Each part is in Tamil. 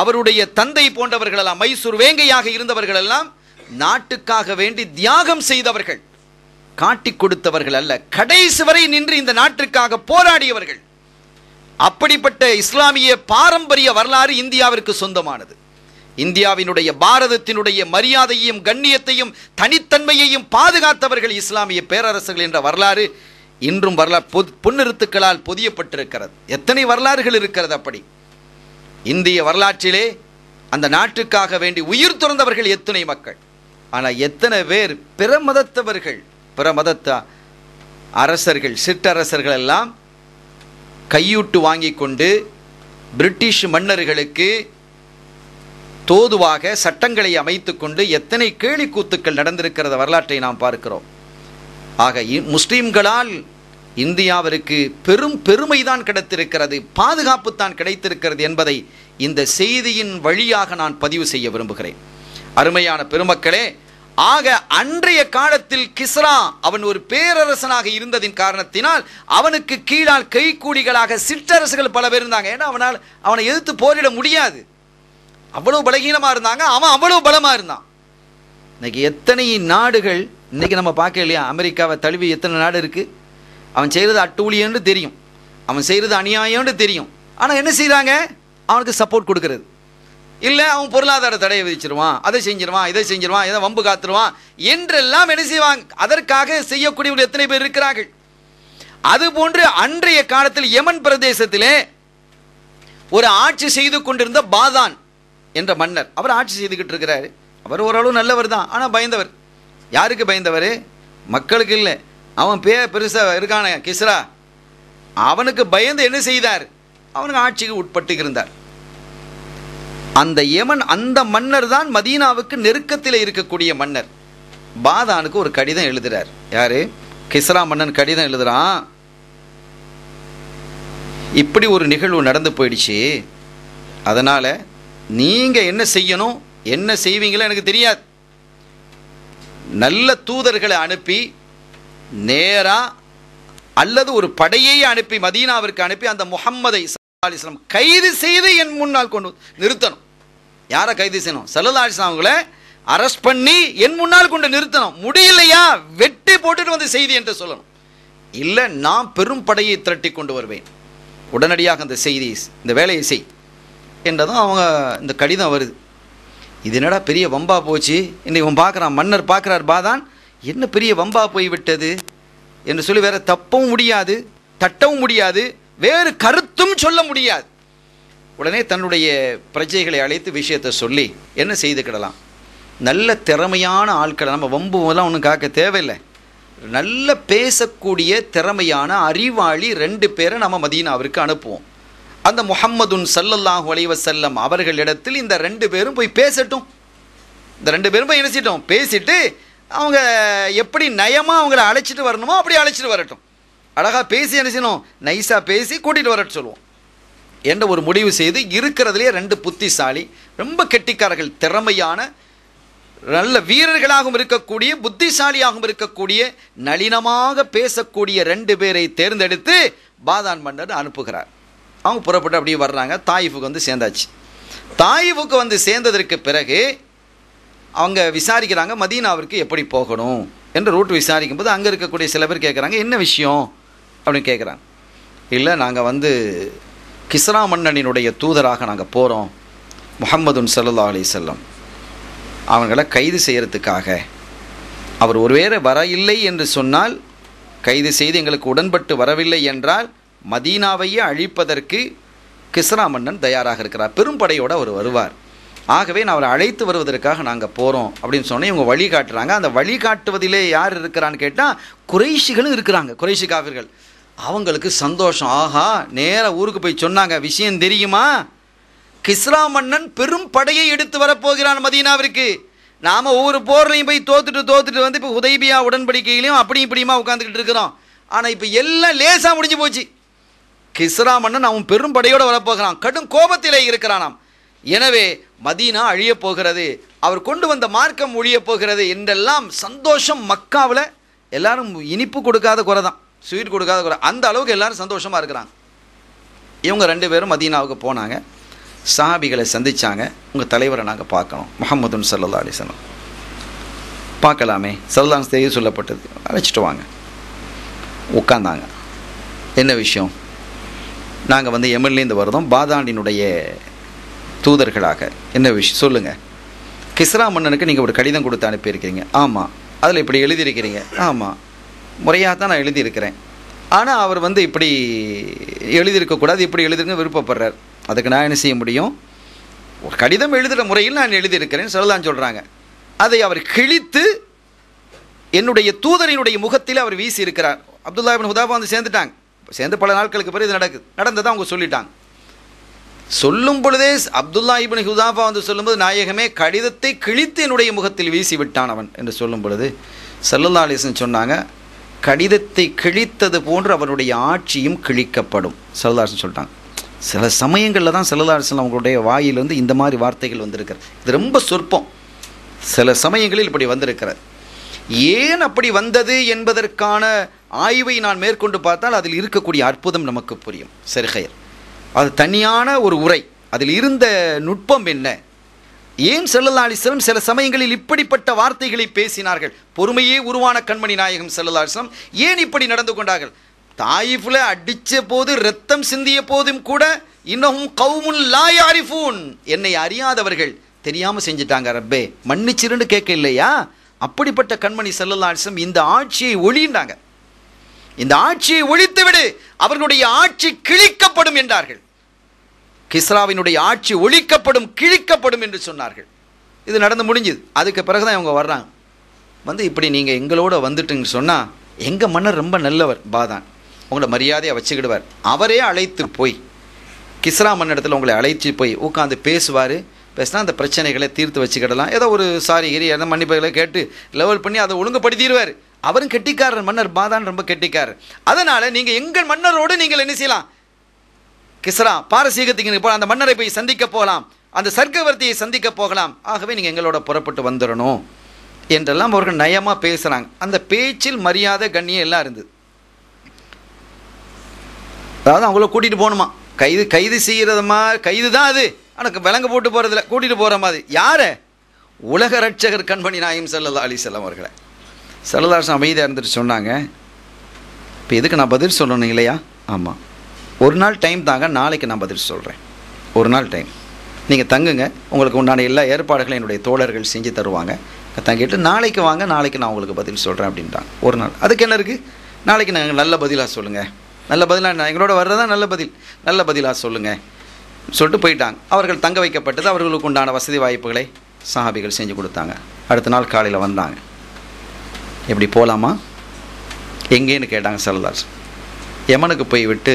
அவருடைய தந்தை போன்றவர்கள் எல்லாம் மைசூர் வேங்கையாக இருந்தவர்களெல்லாம் நாட்டுக்காக வேண்டி தியாகம் செய்தவர்கள். காட்டி கொடுத்தவர்கள் அல்ல கடைசி வரை நின்று இந்த நாட்டிற்காக போராடியவர்கள். அப்படிப்பட்ட இஸ்லாமிய பாரம்பரிய வரலாறு இந்தியாவிற்கு சொந்தமானது. இந்தியாவினுடைய பாரதத்தினுடைய மரியாதையையும் கண்ணியத்தையும் தனித்தன்மையையும் பாதுகாத்தவர்கள் இஸ்லாமிய பேரரசுகள் என்ற வரலாறு இன்றும் வரலாறு பொது பொன்னிறுத்துக்களால் பொதியப்பட்டிருக்கிறது. எத்தனை வரலாறுகள் இருக்கிறது அப்படி? இந்திய வரலாற்றிலே அந்த நாட்டுக்காக வேண்டி உயிர் துறந்தவர்கள் எத்தனை மக்கள்? ஆனால் எத்தனை பேர் பிற மதத்தவர்கள் பிற மதத்த அரசர்கள் சிற்றரசர்கள் எல்லாம் கையூட்டு வாங்கி கொண்டு பிரிட்டிஷ் மன்னர்களுக்கு தோதுவாக சட்டங்களை அமைத்து கொண்டு எத்தனை கேலி கூத்துக்கள் நடந்திருக்கிறத வரலாற்றை நாம் பார்க்கிறோம். ஆக இ- இந்தியாவிற்கு பெரும் பெருமைதான் கிடைத்திருக்கிறது பாதுகாப்பு தான் கிடைத்திருக்கிறது என்பதை இந்த செய்தியின் வழியாக நான் பதிவு செய்ய விரும்புகிறேன். அருமையான பெருமக்களே ஆக அன்றைய காலத்தில் கிஸ்ரா அவன் ஒரு பேரரசனாக இருந்ததின் காரணத்தினால் அவனுக்கு கீழால் கைக்கூலிகளாக சிற்றரசுகள் பல பேர் இருந்தாங்க. ஏன்னா அவனால் அவனை எதிர்த்து போரிட முடியாது. அவ்வளவு பலகீனமாக இருந்தாங்க. அவன் அவ்வளவு பலமாக இருந்தான். இன்னைக்கு எத்தனை நாடுகள் இன்னைக்கு நம்ம பார்க்க இல்லையா அமெரிக்காவை தழுவி எத்தனை நாடு இருக்குது அவன் செய்கிறது அட்டூழியம்னு தெரியும். அவன் செய்கிறது அநியாயம்னு தெரியும். ஆனால் என்ன செய்கிறாங்க அவனுக்கு சப்போர்ட் கொடுக்கறது. இல்லை அவன் பொருளாதார தடையை விதிச்சிருவான் அதை செஞ்சிருவான் இதை செஞ்சிருவான் இதை வம்பு காத்துருவான் என்றெல்லாம் என்ன செய்வாங்க? அதற்காக செய்யக்கூடியவர்கள் எத்தனை பேர் இருக்கிறார்கள்? அதுபோன்று அன்றைய காலத்தில் யமன் பிரதேசத்திலே ஒரு ஆட்சி செய்து கொண்டிருந்த பாதான் என்ற மன்னர் அவர் ஆட்சி செய்துக்கிட்டு இருக்கிறாரு. அவர் ஓரளவு நல்லவர் தான் ஆனால் பயந்தவர். யாருக்கு பயந்தவர்? மக்களுக்கு இல்லை. அவன் பே பெருசாக இருக்கான கிஸ்ரா. அவனுக்கு பயந்து என்ன செய்தார்? அவனுக்கு ஆட்சிக்கு உட்பட்டு இருந்தார் அந்த யமன் அந்த மன்னர் தான் மதீனாவுக்கு நெருக்கத்தில் இருக்கக்கூடிய மன்னர். பாதானுக்கு ஒரு கடிதம் எழுதுறார். யாரு? கிஸ்ரா மன்னன் கடிதம் எழுதுறான். இப்படி ஒரு நிகழ்வு நடந்து போயிடுச்சு. அதனால் நீங்கள் என்ன செய்யணும் என்ன செய்வீங்களோ எனக்கு தெரியாது. நல்ல தூதர்களை அனுப்பி நேராக அல்லது ஒரு படையை அனுப்பி மதீனாவிற்கு அனுப்பி அந்த முஹம்மதை ஸல்லல்லாஹு கைது செய்து என் முன்னால் கொண்டு நிறுத்தணும். யாரை கைது செய்யணும்? சல்லா அலிஸ்லாம் அவங்கள அரெஸ்ட் பண்ணி என் முன்னால் கொண்டு நிறுத்தணும். முடியலையா? வெட்டி போட்டுட்டு வந்து செய்தி என்று சொல்லணும். இல்லை நான் பெரும் படையை திரட்டி கொண்டு வருவேன். உடனடியாக அந்த செய்தி இந்த வேலையை செய் என்றதும் அவங்க இந்த கடிதம் வருது. இது என்னடா பெரிய வம்பா போச்சு? இன்னைக்கு இவன் பார்க்குறான் மன்னர் பார்க்குறார் பாதான் என்ன பெரிய வம்பா போய் விட்டது என்று சொல்லி வேற தப்பவும் முடியாது தட்டவும் முடியாது வேறு கருத்தும் சொல்ல முடியாது. உடனே தன்னுடைய பிரஜைகளை அழைத்து விஷயத்தை சொல்லி என்ன செய்துக்கிடலாம் நல்ல திறமையான ஆட்களை நம்ம வம்பு எல்லாம் ஒன்றும் காக்க தேவையில்லை. நல்ல பேசக்கூடிய திறமையான அறிவாளி ரெண்டு பேரை நம்ம மதீனாவிற்கு அனுப்புவோம். அந்த முஹம்மதுன் சல்லல்லாஹு அலைஹி வஸல்லம் அவர்களிடத்தில் இந்த ரெண்டு பேரும் போய் பேசட்டும். இந்த ரெண்டு பேரும் போய் என்ன செய்யட்டும்? பேசிட்டு அவங்க எப்படி நயமாக அவங்கள அழைச்சிட்டு வரணுமோ அப்படி அழைச்சிட்டு வரட்டும். அழகாக பேசி என்ன செய்யணும்? நைஸாக பேசி கூட்டிகிட்டு வரட்டு சொல்லுவோம். என்ற ஒரு முடிவு செய்து இருக்கிறதுலே ரெண்டு புத்திசாலி ரொம்ப கெட்டிக்காரர்கள் திறமையான நல்ல வீரர்களாகவும் இருக்கக்கூடிய புத்திசாலியாகவும் இருக்கக்கூடிய நளினமாக பேசக்கூடிய ரெண்டு பேரை தேர்ந்தெடுத்து பாதான் மன்னர் அனுப்புகிறார். அவங்க புறப்பட்டு அப்படியே வர்றாங்க. தாயிஃபுக்கு வந்து சேர்ந்தாச்சு. தாயிஃபுக்கு வந்து சேர்ந்ததற்கு பிறகு அவங்க விசாரிக்கிறாங்க மதீனாவிற்கு எப்படி போகணும் என்று ரூட் விசாரிக்கும் போது அங்கே இருக்கக்கூடிய சில பேர் கேட்குறாங்க என்ன விஷயம்? அப்படின்னு கேட்குறாங்க இல்லை நாங்கள் வந்து கிஸ்ரா மன்னனினுடைய தூதராக நாங்கள் போகிறோம் முகம்மதுன் சல்லா அலி செல்லம் அவங்கள கைது செய்கிறதுக்காக அவர் ஒருவேளை வர இல்லை என்று சொன்னால் கைது செய்து எங்களுக்கு உடன்பட்டு வரவில்லை என்றால் மதீனாவையே அழிப்பதற்கு கிஸ்ரா மன்னன் தயாராக இருக்கிறார். பெரும்படையோடு அவர் வருவார். ஆகவே நான் அவரை அழைத்து வருவதற்காக நாங்கள் போகிறோம் அப்படின்னு சொன்னேன். இவங்க வழி காட்டுறாங்க. அந்த வழி காட்டுவதிலே யார் இருக்கிறான்னு கேட்டால் குறைஷிகளும் இருக்கிறாங்க குறைஷி காவிர்கள். அவங்களுக்கு சந்தோஷம். ஆஹா நேராக ஊருக்கு போய் சொன்னாங்க. விஷயம் தெரியுமா? கிஸ்ரா மன்னன் பெரும் படையை எடுத்து வரப்போகிறான் மதீனாவிற்கு. நாம் ஒவ்வொரு போர்லையும் போய் தோத்துட்டு தோத்துட்டு வந்து இப்போ உதய்பியா உடன்படிக்கையிலையும் அப்படி இப்படியுமா உட்காந்துக்கிட்டு இருக்கிறோம். ஆனால் இப்போ எல்லாம் லேசாக முடிஞ்சு போச்சு. கிஸ்ரா மன்னன் அவன் பெரும் படையோடு வரப்போகிறான். கடும் கோபத்திலே இருக்கிறானாம். எனவே மதீனா அழியப் போகிறது. அவர் கொண்டு வந்த மார்க்கம் ஒழியப் போகிறது என்றெல்லாம் சந்தோஷம் மக்காவில் எல்லாரும் இனிப்பு கொடுக்காத குறை தான். ஸ்வீட் கொடுக்காத குறை. அந்த அளவுக்கு எல்லாரும் சந்தோஷமாக இருக்கிறாங்க. இவங்க ரெண்டு பேரும் மதீனாவுக்கு போனாங்க. சஹாபிகளை சந்திச்சாங்க. உங்கள் தலைவரை நாங்கள் பார்க்கணும். முகமதுன் சல்லா அலிசனம் பார்க்கலாமே. சல்லான் செய்தி சொல்லப்பட்டது. அழைச்சிட்டு வாங்க. உட்காந்தாங்க என்ன விஷயம்? நாங்கள் வந்து எம்எல்ஏந்து வருதோம். பாதாண்டினுடைய தூதர்களாக. என்ன விஷயம் சொல்லுங்கள் கிஸ்ரா மன்னனுக்கு நீங்கள் ஒரு கடிதம் கொடுத்து அனுப்பியிருக்கிறீங்க. ஆமாம் அதில் இப்படி எழுதியிருக்கிறீங்க. ஆமாம் முறையாக தான் நான் எழுதியிருக்கிறேன். ஆனால் அவர் வந்து இப்படி எழுதியிருக்கக்கூடாது இப்படி எழுதிருக்க விருப்பப்படுறார். அதுக்கு நான் என்ன செய்ய முடியும்? ஒரு கடிதம் எழுதுகிற முறையில் நான் எழுதியிருக்கிறேன் சொல்லலாம் சொல்கிறாங்க அதை அவர் கிழித்து என்னுடைய தூதரினுடைய முகத்தில் அவர் வீசி இருக்கிறார் அப்துல்லா இபின் ஹுதாபா வந்து சேர்ந்துட்டாங்க. சேர்ந்து பல நாட்களுக்கு பிறகு இது நடக்குது. நடந்ததை அவங்க சொல்லிட்டாங்க. சொல்லும் பொழுதே அப்துல்லா இபின் ஹுதாபா வந்து சொல்லும்போது நாயகமே கடிதத்தை கிழித்து என்னுடைய முகத்தில் வீசி விட்டான் அவன். என்று சொல்லும் பொழுது சல்லல்லா அலிசன் சொன்னாங்க கடிதத்தை கிழித்தது போன்று அவனுடைய ஆட்சியும் கிழிக்கப்படும். சல்லல்லாசன் சொல்லிட்டாங்க. சில சமயங்களில் தான் சல்லல்லாசன் அவங்களுடைய வாயிலிருந்து இந்த மாதிரி வார்த்தைகள் வந்திருக்கிறது. இது ரொம்ப சொற்பம். சில சமயங்களில் இப்படி வந்திருக்கிறது. ஏன் அப்படி வந்தது என்பதற்கான ஆய்வை நான் மேற்கொண்டு பார்த்தால் அதில் இருக்கக்கூடிய அற்புதம் நமக்கு புரியும். சரிகையர் அது தனியான ஒரு உரை. அதில் இருந்த நுட்பம் என்ன? ஏன் செல்லல்லா அலிஸ்லம் சில சமயங்களில் இப்படிப்பட்ட வார்த்தைகளை பேசினார்கள்? பொறுமையே உருவான கண்மணி நாயகம் செல்லல்லா அலிஸ்லம் ஏன் இப்படி நடந்து கொண்டார்கள்? தாயிஃபில் அடித்த போது ரத்தம் சிந்திய போதும் கூட இன்னமும் கவுமுன் லாயாரிஃபூன் என்னை அறியாதவர்கள் தெரியாமல் செஞ்சிட்டாங்க ரப்பே. மன்னிச்சிருன்னு கேட்க இல்லையா? அப்படிப்பட்ட கண்மணி செல்லல்லா அலிஸ்லம் இந்த ஆட்சியை ஒளியின்றாங்க இந்த ஆட்சியை ஒழித்துவிடு அவர்களுடைய ஆட்சி கிழிக்கப்படும் என்றார்கள். கிஸ்ராவினுடைய ஆட்சி ஒழிக்கப்படும் கிழிக்கப்படும் என்று சொன்னார்கள். இது நடந்து முடிஞ்சுது. அதுக்கு பிறகு தான் இவங்க வர்றாங்க. வந்து இப்படி நீங்கள் எங்களோட வந்துட்டுங்க சொன்னால் எங்கள் மன்னர் ரொம்ப நல்லவர் பாதான். உங்களை மரியாதையை வச்சுக்கிடுவார். அவரே அழைத்து போய் கிஸ்ரா மன்னிடத்தில் உங்களை அழைத்து போய் உட்காந்து பேசுவார். பேசினா அந்த பிரச்சனைகளை தீர்த்து வச்சுக்கிடலாம். ஏதோ ஒரு சாரி கிரி எதோ மன்னிப்புகளை கேட்டு லெவல் பண்ணி அதை ஒழுங்குபடுத்திடுவார். அவரும் கெட்டிக்காரர் மன்னர் பாதான் ரொம்ப கெட்டிக்காரர். அதனால் நீங்கள் எங்கள் மன்னரோடு நீங்கள் என்ன செய்யலாம்? கிஸ்ரா பாரசீகத்துக்கு போகலாம் அந்த மன்னரை போய் சந்திக்க போகலாம். அந்த சர்க்கவர்த்தியை சந்திக்க போகலாம். ஆகவே நீங்கள் எங்களோட புறப்பட்டு வந்துடணும் என்றெல்லாம் அவர்கள் நயமாக பேசுகிறாங்க அந்த பேச்சில் மரியாதை கண்ணியம் எல்லாம் இருந்தது அதாவது அவங்கள கூட்டிகிட்டு போகணுமா? கைது கைது செய்கிறதுமா கைது தான் அது. ஆனால் விலங்கு போட்டு போகிறதில்ல கூட்டிகிட்டு போகிற மாதிரி. யாரை? உலக ரட்சகர் கண்மணி நாயம் சல்லல்லா அலி செல்லம் அவர்களை. சரதாசன் அமைதியாக இருந்துட்டு சொன்னாங்க. இப்போ எதுக்கு நான் பதில் சொல்லணும் இல்லையா? ஆமாம் ஒரு நாள் டைம் தாங்க நாளைக்கு நான் பதில் சொல்கிறேன் ஒரு நாள் டைம் நீங்கள் தங்குங்க. உங்களுக்கு உண்டான எல்லா ஏற்பாடுகளும் என்னுடைய தோழர்கள் செஞ்சு தருவாங்க. தங்கிட்டு நாளைக்கு வாங்க நாளைக்கு நான் உங்களுக்கு பதில் சொல்கிறேன் அப்படின்ட்டாங்க ஒரு நாள். அதுக்கு என்ன இருக்குது நாளைக்கு நாங்கள் நல்ல பதிலாக சொல்லுங்கள் நல்ல பதிலாக நான் எங்களோட வர்றதா நல்ல பதில்? நல்ல பதிலாக சொல்லுங்கள் சொல்லிட்டு போயிட்டாங்க. அவர்கள் தங்க வைக்கப்பட்டது. அவர்களுக்கு உண்டான வசதி வாய்ப்புகளை சஹாபிகள் செஞ்சு கொடுத்தாங்க. அடுத்த நாள் காலையில் வந்தாங்க. எப்படி போகலாமா எங்கேன்னு கேட்டாங்க சரதாஸ். யமனுக்கு போய் விட்டு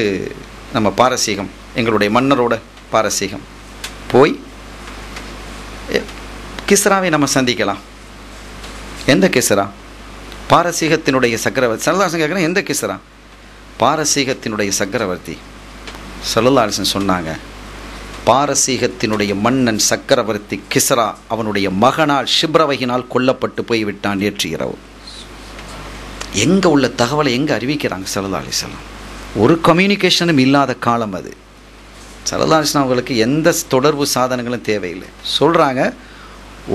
நம்ம பாரசீகம் எங்களுடைய மன்னரோட பாரசீகம். போய் கிஸ்ராவை நம்ம சந்திக்கலாம். எந்த கிஸ்ரா? பாரசீகத்தினுடைய சக்கரவர்த்தி. சரதாசன் கேட்குறேன் எந்த கிஸ்ரா? பாரசீகத்தினுடைய சக்கரவர்த்தி. சல்லல்லாசன் சொன்னாங்க பாரசீகத்தினுடைய மன்னன் சக்கரவர்த்தி கிஸ்ரா அவனுடைய மகனால் சிப்ரவகினால் கொல்லப்பட்டு போய்விட்டான் நேற்று இரவு. எங்கே உள்ள தகவலை எங்கே அறிவிக்கிறாங்க? சல்லா அலிஸ்லாம் ஒரு கம்யூனிகேஷனும் இல்லாத காலம் அது. சல்லா அலிஸ்லாம் அவங்களுக்கு எந்த தொடர்பு சாதனங்களும் தேவையில்லை. சொல்கிறாங்க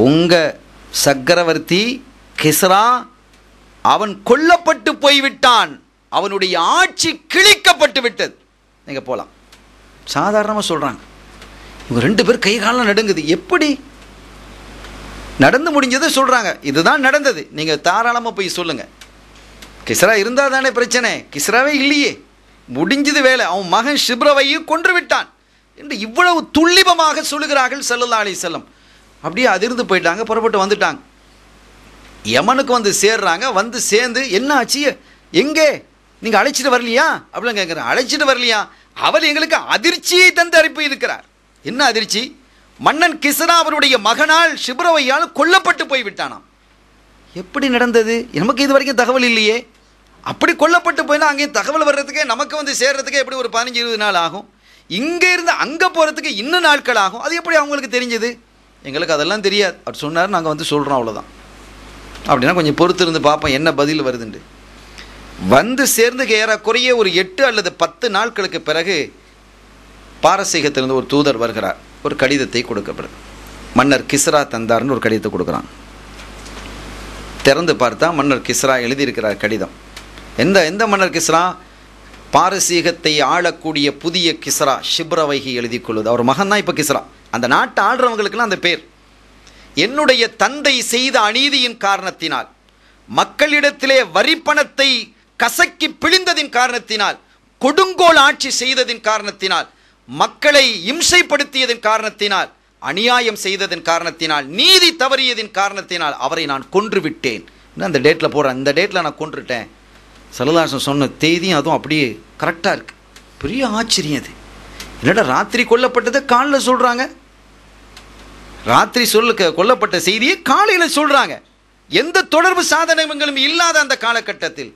உங்கள் சக்கரவர்த்தி கிசரா அவன் கொல்லப்பட்டு போய்விட்டான். அவனுடைய ஆட்சி கிழிக்கப்பட்டு விட்டது. நீங்கள் போகலாம் சாதாரணமாக சொல்கிறாங்க இவங்க ரெண்டு பேர் கை காலம் நடுங்குது. எப்படி? நடந்து முடிஞ்சதை சொல்கிறாங்க இதுதான் நடந்தது. நீங்கள் தாராளமாக போய் சொல்லுங்கள் கிஸ்ரா இருந்தால் தானே பிரச்சனை? கிஸ்ராவே இல்லையே. முடிஞ்சது வேலை. அவன் மகன் ஷிப்ரவையும் கொன்று விட்டான் என்று இவ்வளவு துல்லிபமாக சொல்லுகிறார்கள் செல்லல்லா அலி செல்லம் அப்படியே அதிர்ந்து போயிட்டாங்க புறப்பட்டு வந்துட்டாங்க. யமனுக்கு வந்து சேர்றாங்க வந்து சேர்ந்து என்ன ஆச்சு? எங்கே? நீங்கள் அழைச்சிட்டு வரலையா? அப்படின்னு கேட்குறேன் அழைச்சிட்டு வரலையா? அவர் எங்களுக்கு அதிர்ச்சியை தந்து அனுப்பி இருக்கிறார். என்ன அதிர்ச்சி? மன்னன் கிஸ்ரா அவருடைய மகனால் சிப்ரவையால் கொல்லப்பட்டு போய் விட்டானாம் எப்படி நடந்தது? நமக்கு இது வரைக்கும் தகவல் இல்லையே. அப்படி கொல்லப்பட்டு போயினா அங்கேயும் தகவல் வர்றதுக்கே நமக்கு வந்து சேர்றதுக்கே எப்படி ஒரு பதினஞ்சு இருபது நாள் ஆகும்? இங்கே இருந்து அங்கே போகிறதுக்கு இன்னும் நாட்கள் ஆகும். அது எப்படி அவங்களுக்கு தெரிஞ்சது? எங்களுக்கு அதெல்லாம் தெரியாது. அவர் சொன்னார் நாங்கள் வந்து சொல்கிறோம் அவ்வளோதான் அப்படின்னா கொஞ்சம் பொறுத்து இருந்து பார்ப்போம் என்ன பதில் வருதுண்டு வந்து சேர்ந்து ஏறக்குறைய ஒரு எட்டு அல்லது பத்து நாட்களுக்கு பிறகு பாரசீகத்திலிருந்து ஒரு தூதர் வருகிறார். ஒரு கடிதத்தை கொடுக்கப்படுது. மன்னர் கிஸ்ரா தந்தார்னு ஒரு கடிதத்தை கொடுக்குறான். திறந்து பார்த்தா மன்னர் கிஸ்ரா எழுதியிருக்கிறார் கடிதம். எந்த எந்த மன்னர் கிஸ்ரா? பாரசீகத்தை ஆளக்கூடிய புதிய கிஸ்ரா ஷிப்ரவைகி எழுதி கொள்வது. அவர் மகன் தான் இப்போ கிஸ்ரா. அந்த நாட்டை ஆள்றவங்களுக்கெல்லாம் அந்த பேர். என்னுடைய தந்தை செய்த அநீதியின் காரணத்தினால் மக்களிடத்திலே வரிப்பணத்தை கசக்கி பிழிந்ததின் காரணத்தினால் கொடுங்கோல் ஆட்சி செய்ததின் காரணத்தினால் மக்களை இம்சைப்படுத்தியதன் காரணத்தினால் அநியாயம் செய்ததன் காரணத்தினால் நீதி தவறியதின் காரணத்தினால் அவரை நான் கொன்று விட்டேன் அந்த டேட்டில் போகிறேன் இந்த டேட்டில் நான் கொன்றுட்டேன். சரதாசன் சொன்ன தேதியும் அதுவும் அப்படியே கரெக்டாக இருக்கு. பெரிய ஆச்சரியம் அது. என்னடா ராத்திரி கொல்லப்பட்டதை காலில் சொல்கிறாங்க ராத்திரி சொல்ல கொல்லப்பட்ட செய்தியை காலையில் சொல்கிறாங்க எந்த தொடர்பு சாதனங்களும் இல்லாத அந்த காலகட்டத்தில்.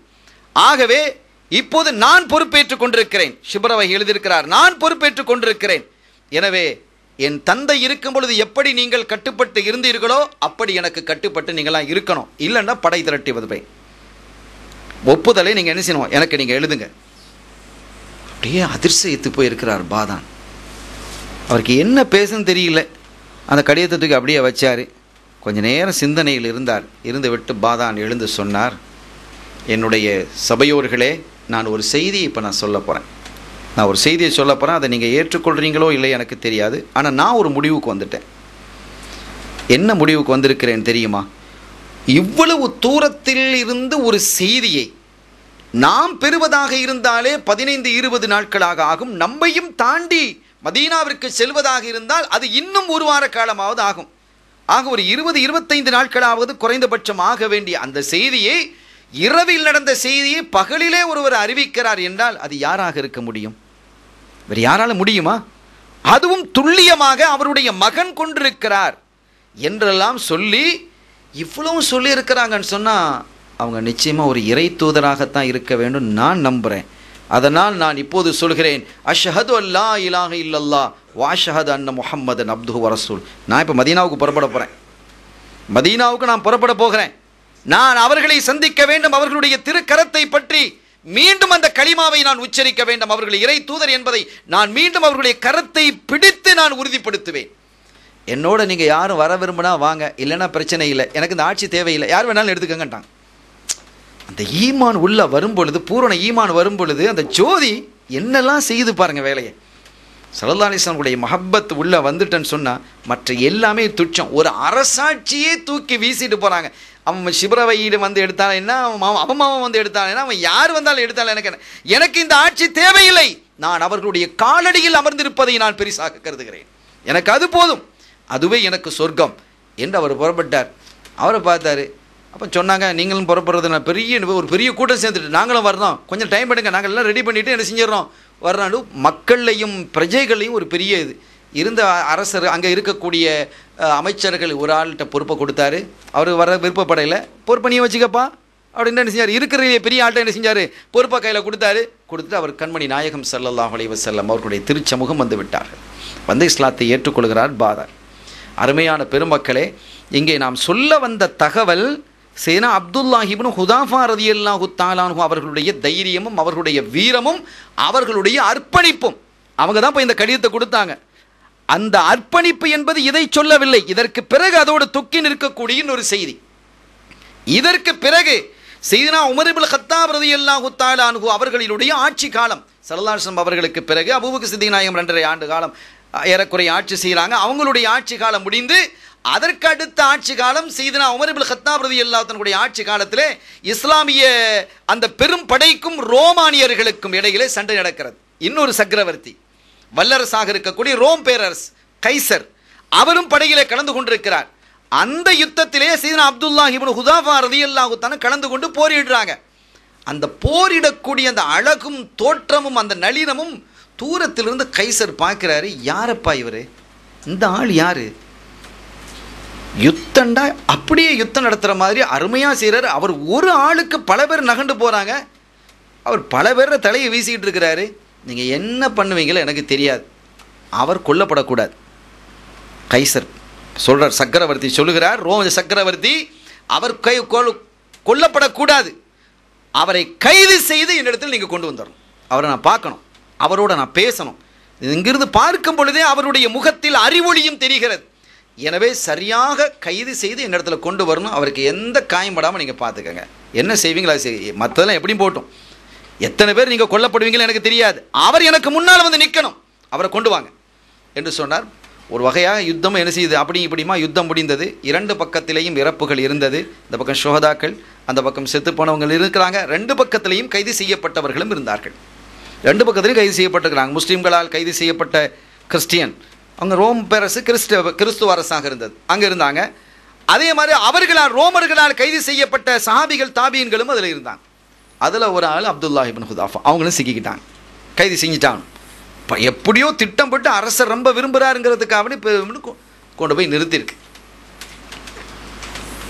ஆகவே இப்போது நான் பொறுப்பேற்றுக் கொண்டிருக்கிறேன். சிபரவை எழுதியிருக்கிறார் நான் பொறுப்பேற்றுக் கொண்டிருக்கிறேன். எனவே என் தந்தை இருக்கும் பொழுது எப்படி நீங்கள் கட்டுப்பட்டு இருந்தீர்களோ அப்படி எனக்கு கட்டுப்பட்டு நீங்களாம் இருக்கணும். இல்லைன்னா படை திரட்டி வருவேன் ஒப்புதலை நீங்கள் என்ன செய்யணும்? எனக்கு நீங்கள் எழுதுங்க. அப்படியே அதிர்சயத்து போயிருக்கிறார் பாதான். அவருக்கு என்ன பேசுன்னு தெரியல. அந்த கடிதத்தை தூக்கி அப்படியே வச்சார். கொஞ்ச நேரம் சிந்தனையில் இருந்தார். இருந்து விட்டு பாதான் எழுந்து சொன்னார் என்னுடைய சபையோர்களே நான் ஒரு செய்தியை இப்போ நான் சொல்ல போகிறேன் நான் ஒரு செய்தியை சொல்ல போகிறேன் அதை நீங்கள் ஏற்றுக்கொள்கிறீங்களோ இல்லை எனக்கு தெரியாது. ஆனால் நான் ஒரு முடிவுக்கு வந்துட்டேன். என்ன முடிவுக்கு வந்திருக்கிறேன் தெரியுமா? இவ்வளவு தூரத்தில் இருந்து ஒரு செய்தியை நாம் பெறுவதாக இருந்தாலே பதினைந்து இருபது நாட்களாக ஆகும். நம்மையும் தாண்டி மதீனாவிற்கு செல்வதாக இருந்தால் அது இன்னும் ஒரு வார காலமாவது ஆகும். ஆக ஒரு இருபது இருபத்தைந்து நாட்களாவது குறைந்தபட்சம் ஆக வேண்டிய அந்த செய்தியை இரவில் நடந்த செய்தியை பகலிலே ஒருவர் அறிவிக்கிறார் என்றால் அது யாராக இருக்க முடியும்? வேறு யாரால முடியுமா? அதுவும் துல்லியமாக அவருடைய மகன் கொண்டிருக்கிறார் என்றெல்லாம் சொல்லி இவ்வளவு சொல்லியிருக்கிறாங்கன்னு சொன்னால் அவங்க நிச்சயமாக ஒரு இறை தூதராகத்தான் இருக்க வேண்டும் நான் நம்புகிறேன் அதனால் நான் இப்போது சொல்கிறேன் அஷ்ஹது அல்லா இலாக இல்லல்லா வாஷஹது அன்ன முஹம்மது அப்து வரசூல் நான் இப்போ மதீனாவுக்கு புறப்பட போகிறேன் மதீனாவுக்கு நான் புறப்பட போகிறேன். நான் அவர்களை சந்திக்க வேண்டும் அவர்களுடைய திருக்கரத்தை பற்றி மீண்டும் அந்த களிமாவை நான் உச்சரிக்க வேண்டும் அவர்கள் இறை தூதர் என்பதை நான் மீண்டும் அவர்களுடைய கரத்தை பிடித்து நான் உறுதிப்படுத்துவேன். என்னோட நீங்கள் யாரும் வர விரும்பினா வாங்க இல்லைன்னா பிரச்சனை இல்லை. எனக்கு இந்த ஆட்சி தேவையில்லை. யார் வேணாலும் எடுத்துக்கங்கட்டாங்க அந்த ஈமான் உள்ள வரும் பொழுது பூரண ஈமான் வரும் பொழுது அந்த ஜோதி என்னெல்லாம் செய்து பாருங்கள் வேலையை. சலல்லாலிஸ்லாமுடைய மஹப்பத் உள்ள வந்துட்டேன்னு சொன்னால் மற்ற எல்லாமே துச்சம். ஒரு அரசாட்சியே தூக்கி வீசிட்டு போகிறாங்க அவன் சிபரவையீடு வந்து எடுத்தாலும் என்ன? அவன் அவமாவன் வந்து எடுத்தாலும் என்ன? அவன் யார் வந்தாலும் எடுத்தாலும் எனக்கு என்ன? எனக்கு இந்த ஆட்சி தேவையில்லை. நான் அவர்களுடைய காலடியில் அமர்ந்திருப்பதை நான் பெரிசாக கருதுகிறேன். எனக்கு அது போதும். அதுவே எனக்கு சொர்க்கம் என்று அவர் புறப்பட்டார். அவரை பார்த்தாரு. அப்போ சொன்னாங்க நீங்களும் புறப்படுறது நான் பெரிய ஒரு பெரிய கூட்டம் சேர்ந்துட்டு நாங்களும் வர்றோம். கொஞ்சம் டைம் எடுங்க நாங்கள் எல்லாம் ரெடி பண்ணிவிட்டு என்ன செஞ்சிடறோம். வர்றாலும் மக்களையும் பிரஜைகளையும் ஒரு பெரிய இது. இருந்த அரசர் அங்கே இருக்கக்கூடிய அமைச்சர்கள் ஒரு ஆள்கிட்ட பொறுப்பை கொடுத்தாரு. அவர் வர விருப்பப்படையில் பொறுப்பை நீ வச்சுக்கப்பா. அப்படின்னு என்ன செஞ்சார். இருக்கிற பெரிய ஆள்கிட்ட என்ன செஞ்சார்? பொறுப்பை கையில் கொடுத்தாரு. கொடுத்துட்டு அவர் கண்மணி நாயகம் ஸல்லல்லாஹு அலைஹி வஸல்லம் அவர்களுடைய திருச்சமூகம் வந்து விட்டார்கள். வந்து இஸ்லாத்தை ஏற்றுக்கொள்கிறார் பாதார். அருமையான பெருமக்களே இங்கே நாம் சொல்ல வந்த தகவல் சேனா அப்துல்லாஹிப்னு ஹுதாஃபா ரதியல்லாஹு தாலானு அவர்களுடைய தைரியமும் அவர்களுடைய வீரமும் அவர்களுடைய அர்ப்பணிப்பும். அவங்க தான் இப்போ இந்த கடிதத்தை கொடுத்தாங்க. அந்த அர்ப்பணிப்பு என்பது இதை சொல்லவில்லை. இதற்கு பிறகு அதோடு தொக்கி நிற்கக்கூடிய ஒரு செய்தி. இதற்கு பிறகு செய்தினா உமரிபுல் ஹத்தாப் ரதியல்லாஹு தாலானு அவர்களுடைய ஆட்சி காலம் சரலாசம் அவர்களுக்கு பிறகு அபூபக்கர் சித்திநாயகம் ரெண்டரை ஆண்டு காலம் ஏறக்குறைய ஆட்சி செய்கிறாங்க அவங்களுடைய ஆட்சி காலம் முடிந்து அதற்கு அடுத்த ஆட்சி காலம் சீதனா உமரிபுல் ஹத்தாப் ரதி அல்லாத்தனுடைய ஆட்சி காலத்திலே இஸ்லாமிய அந்த பெரும் படைக்கும் ரோமானியர்களுக்கும் இடையிலே சண்டை நடக்கிறது. இன்னொரு சக்கரவர்த்தி வல்லரசாக இருக்கக்கூடிய ரோம் பேரரசு கைசர் அவரும் படையிலே கலந்து கொண்டிருக்கிறார். அந்த யுத்தத்திலே சீதனா அப்துல்லா இப்னு ஹுதாஃபா ரதி அல்லாஹுத்தான கலந்து கொண்டு போரிடுறாங்க. அந்த போரிடக்கூடிய அந்த அழகும் தோற்றமும் அந்த நளினமும் தூரத்திலிருந்து கைசர் பார்க்குறாரு யாரப்பா இவரு? இந்த ஆள் யார்? யுத்தண்டா அப்படியே யுத்தம் நடத்துகிற மாதிரி அருமையாக செய்கிறாரு அவர் ஒரு ஆளுக்கு பல பேர் நகண்டு போகிறாங்க அவர் பல பேர தலையை வீசிக்கிட்டு இருக்கிறாரு. நீங்கள் என்ன பண்ணுவீங்களோ எனக்கு தெரியாது. அவர் கொல்லப்படக்கூடாது. கைசர் சொல்கிறார் சக்கரவர்த்தி சொல்லுகிறார் ரோம சக்கரவர்த்தி அவர் கை கொல்- கொல்லப்படக்கூடாது. அவரை கைது செய்து என்னிடத்தில் நீங்கள் கொண்டு வந்துடணும். அவரை நான் பார்க்கணும். அவரோட நான் பேசணும். இங்கிருந்து பார்க்கும் பொழுதே அவருடைய முகத்தில் அறிவொளியும் தெரிகிறது. எனவே சரியாக கைது செய்து என்னிடத்துல கொண்டு வரணும். அவருக்கு எந்த காயம் படாமல் நீங்கள் பார்த்துக்கங்க. என்ன செய்வீங்களா சரி மற்றதெல்லாம் எப்படியும் போட்டும். எத்தனை பேர் நீங்கள் கொல்லப்படுவீங்களோ எனக்கு தெரியாது. அவர் எனக்கு முன்னால் வந்து நிற்கணும் அவரை கொண்டு வாங்க. என்று சொன்னார். ஒரு வகையாக யுத்தம் என்ன செய்யுது அப்படி இப்படிமா யுத்தம் முடிந்தது. இரண்டு பக்கத்திலேயும் இறப்புகள் இருந்தது. இந்த பக்கம் சுகதாக்கள் அந்த பக்கம் செத்து போனவங்க இருக்கிறாங்க. ரெண்டு பக்கத்திலையும் கைது செய்யப்பட்டவர்களும் இருந்தார்கள். ரெண்டு பக்கத்துலையும் கைது செய்யப்பட்டிருக்கிறாங்க. முஸ்லீம்களால் கைது செய்யப்பட்ட கிறிஸ்டியன். அவங்க ரோம் பேரரசு கிறிஸ்தவ கிறிஸ்துவ அரசாக இருந்தது. அங்கே இருந்தாங்க. அதே மாதிரி அவர்களால் ரோமர்களால் கைது செய்யப்பட்ட சஹாபிகள் தாபியன்களும் அதில் இருந்தாங்க. அதில் ஒரு ஆள் அப்துல்லா இப்னு ஹுதாஃபா. அவங்களும் சிக்கிக்கிட்டாங்க. கைது செஞ்சிட்டாங்க. இப்போ எப்படியோ திட்டம் போட்டு அரசர் ரொம்ப விரும்புகிறாருங்கிறதுக்காக இப்போ கொண்டு போய் நிறுத்தியிருக்கு.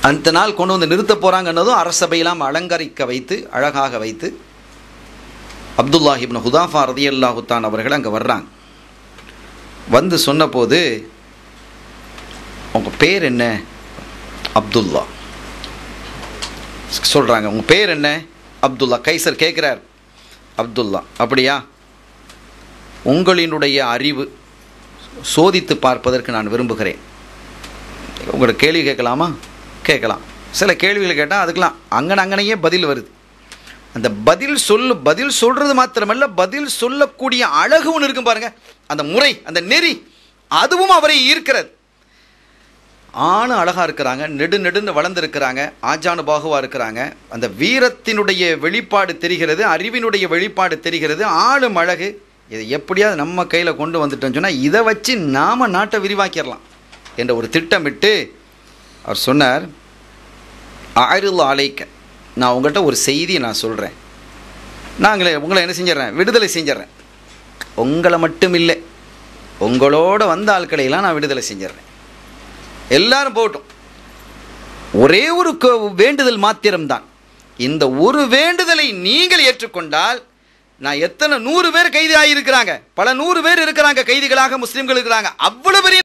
அந்த நாள் கொண்டு வந்து நிறுத்த போகிறாங்கன்னதும் அரசபையெல்லாம் அலங்கரிக்க வைத்து அழகாக வைத்து அப்துல்லாஹிப்னு ஹுதாஃபா ரதி அல்லாஹுத்தான் அவர்கள் அங்கே வர்றாங்க. வந்து சொன்னபோது உங்கள் பேர் என்ன? அப்துல்லா. சொல்கிறாங்க உங்கள் பேர் என்ன? அப்துல்லா கைசர் கேட்குறார் அப்துல்லா அப்படியா? உங்களினுடைய அறிவு சோதித்து பார்ப்பதற்கு நான் விரும்புகிறேன். உங்களோட கேள்வி கேட்கலாமா? கேட்கலாம். சில கேள்விகளை கேட்டால் அதுக்கெல்லாம் அங்கன அங்கனையே பதில் வருது. அந்த பதில் சொல்லு பதில் சொல்கிறது மாத்திரமல்ல பதில் சொல்லக்கூடிய அழகு ஒன்று இருக்கும் பாருங்க. அந்த முறை அந்த நெறி அதுவும் அவரை ஈர்க்கிறது. ஆணும் அழகாக இருக்கிறாங்க நெடு நெடுன்னு வளர்ந்துருக்கிறாங்க ஆஜானு பாகுவாக இருக்கிறாங்க. அந்த வீரத்தினுடைய வெளிப்பாடு தெரிகிறது அறிவினுடைய வெளிப்பாடு தெரிகிறது ஆளும் அழகு. இதை எப்படியாவது நம்ம கையில் கொண்டு வந்துட்டோம்னு சொன்னால் இதை வச்சு நாம் நாட்டை விரிவாக்கிடலாம் என்ற ஒரு திட்டமிட்டு அவர் சொன்னார் ஆயுள் அலைக்க. நான் உங்கள்கிட்ட ஒரு செய்தியை நான் சொல்கிறேன் நாங்களே உங்களை என்ன செஞ்சிடறேன்? விடுதலை செஞ்சிடறேன். உங்களை மட்டும் இல்லை உங்களோட வந்த ஆட்களையெல்லாம் நான் விடுதலை செஞ்சிடறேன். எல்லாரும் போகட்டும். ஒரே ஒரு வேண்டுதல் மாத்திரம்தான். இந்த ஒரு வேண்டுதலை நீங்கள் ஏற்றுக்கொண்டால் நான் எத்தனை நூறு பேர் கைதியாக ஆகியிருக்கிறாங்க பல நூறு பேர் இருக்கிறாங்க கைதிகளாக முஸ்லீம்கள் இருக்கிறாங்க. அவ்வளோ பெரிய